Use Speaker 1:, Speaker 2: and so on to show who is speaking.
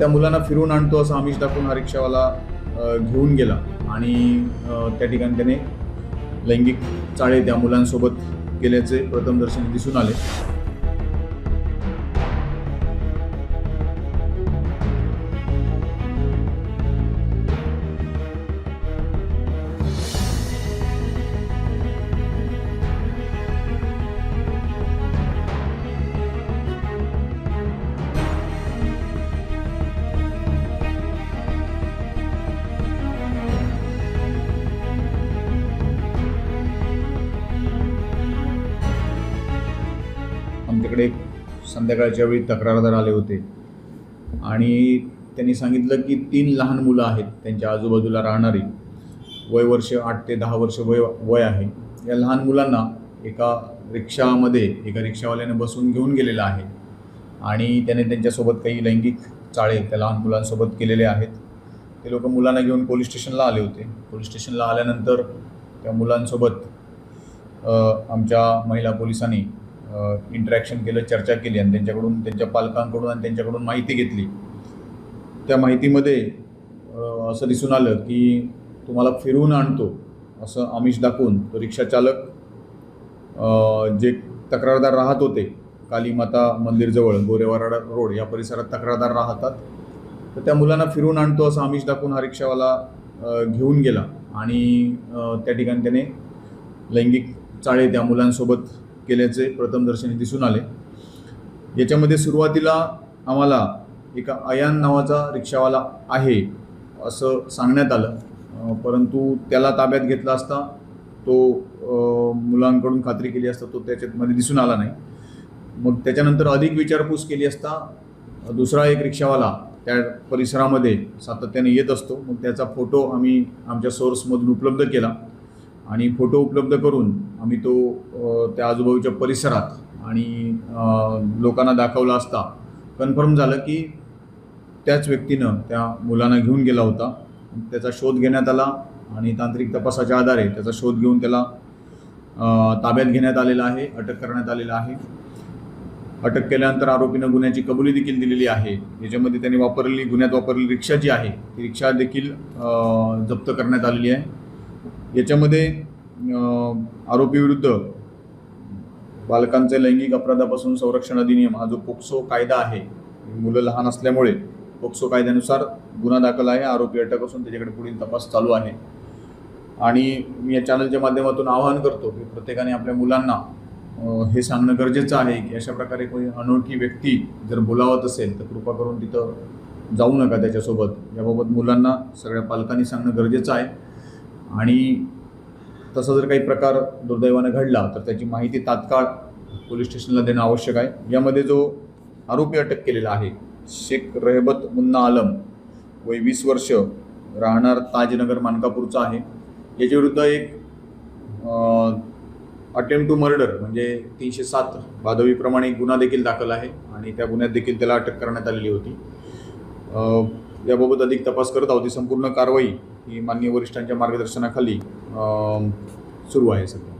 Speaker 1: त्या मुलांना फिरून आणतो असं आमिष दाखवून हा रिक्षावाला घेऊन गेला. आणि त्या ठिकाणी त्याने लैंगिक चाळे त्या मुलांसोबत केल्याचे प्रथमदर्शनी दिसून आले. आमच्याकडे एक संध्याकाळच्या वेळी तक्रारदार आले होते. आणि त्यांनी सांगितलं की तीन लहान मुलं आहेत त्यांच्या आजूबाजूला राहणारी. वय वर्ष आठ ते दहा वर्ष वय वय आहे. या लहान मुलांना एका रिक्षामध्ये एका रिक्षावाल्याने बसून घेऊन गेलेला आहे. आणि त्याने त्यांच्यासोबत काही लैंगिक चाळे त्या लहान मुलांसोबत केलेले आहेत. ते लोक मुलांना घेऊन पोलीस स्टेशनला आले होते. पोलीस स्टेशनला आल्यानंतर त्या मुलांसोबत आमच्या महिला पोलिसांनी इंटरॅक्शन केलं चर्चा केली आणि त्यांच्याकडून त्यांच्या पालकांकडून आणि त्यांच्याकडून माहिती घेतली. त्या माहितीमध्ये असं दिसून आलं की तुम्हाला फिरवून आणतो असं आमिष दाखवून तो रिक्षाचालक जे तक्रारदार राहत होते कालीमाता मंदिरजवळ गोरेवाडा रोड या परिसरात तक्रारदार राहतात. तर त्या मुलांना फिरून आणतो असं आमिष दाखवून हा रिक्षावाला घेऊन गेला. आणि त्या ठिकाणी त्याने लैंगिक चाळे त्या मुलांसोबत केल्याचे प्रथमदर्शनी दिसून आले. याच्यामध्ये सुरुवातीला आम्हाला एका अयान नावाचा रिक्षावाला आहे असं सांगण्यात आलं. परंतु त्याला ताब्यात घेतला असता तो मुलांकडून खात्री केली असता तो त्याच्यामध्ये दिसून आला नाही. मग त्याच्यानंतर अधिक विचारपूस केली असता दुसरा एक रिक्षावाला त्या परिसरामध्ये सातत्याने येत असतो. मग त्याचा फोटो आम्ही आमच्या सोर्समधून उपलब्ध केला. आणि फोटो उपलब्ध करून आम्ही तो त्या आजूबाजूच्या परिसरात आणि लोकांना दाखवला असता कन्फर्म झालं की त्याच व्यक्तीनं त्या मुलांना घेऊन गेला होता. त्याचा शोध घेण्यात आला आणि तांत्रिक तपासाच्या आधारे त्याचा शोध घेऊन त्याला ताब्यात घेण्यात आलेला आहे अटक करण्यात आलेला आहे. अटक केल्यानंतर आरोपीनं गुन्ह्याची कबुली देखील दिलेली आहे. याच्यामध्ये त्यांनी वापरलेली गुन्ह्यात वापरलेली रिक्षा जी आहे ती रिक्षा देखील जप्त करण्यात आलेली आहे. याच्यामध्ये आरोपीविरुद्ध बालकांचे लैंगिक अपराधापासून संरक्षण अधिनियम हा जो पोक्सो कायदा आहे मुलं लहान असल्यामुळे पोक्सो कायद्यानुसार गुन्हा दाखल आहे आरोपी अटक असून त्याच्याकडे पुढील तपास चालू आहे. आणि मी या चॅनलच्या माध्यमातून आवाहन करतो की प्रत्येकाने आपल्या मुलांना हे सांगणं गरजेचं आहे की अशा प्रकारे कोणी अनोळखी व्यक्ती जर बोलावत असेल तर कृपा करून तिथं जाऊ नका त्याच्यासोबत. याबाबत मुलांना सगळ्या पालकांनी सांगणं गरजेचं आहे. आणि तसा जर काही प्रकार दुर्दैवानं घडला तर त्याची माहिती तात्काळ पोलीस स्टेशनला देणं आवश्यक आहे. यामध्ये जो आरोपी अटक केलेला आहे शेख रेहबत मुन्ना आलम वय वीस वर्ष राहणार ताजनगर मानकापूरचा आहे. याच्याविरुद्ध एक अटेम्प्ट टू मर्डर म्हणजे तीनशे सात भादवीप्रमाणे गुन्हा देखील दाखल आहे आणि त्या गुन्ह्यात देखील त्याला अटक करण्यात आलेली होती. याबाबत अधिक तपास करत आहोत. ही संपूर्ण कारवाई ही माननीय वरिष्ठांच्या मार्गदर्शनाखाली सुरू आहे सध्या.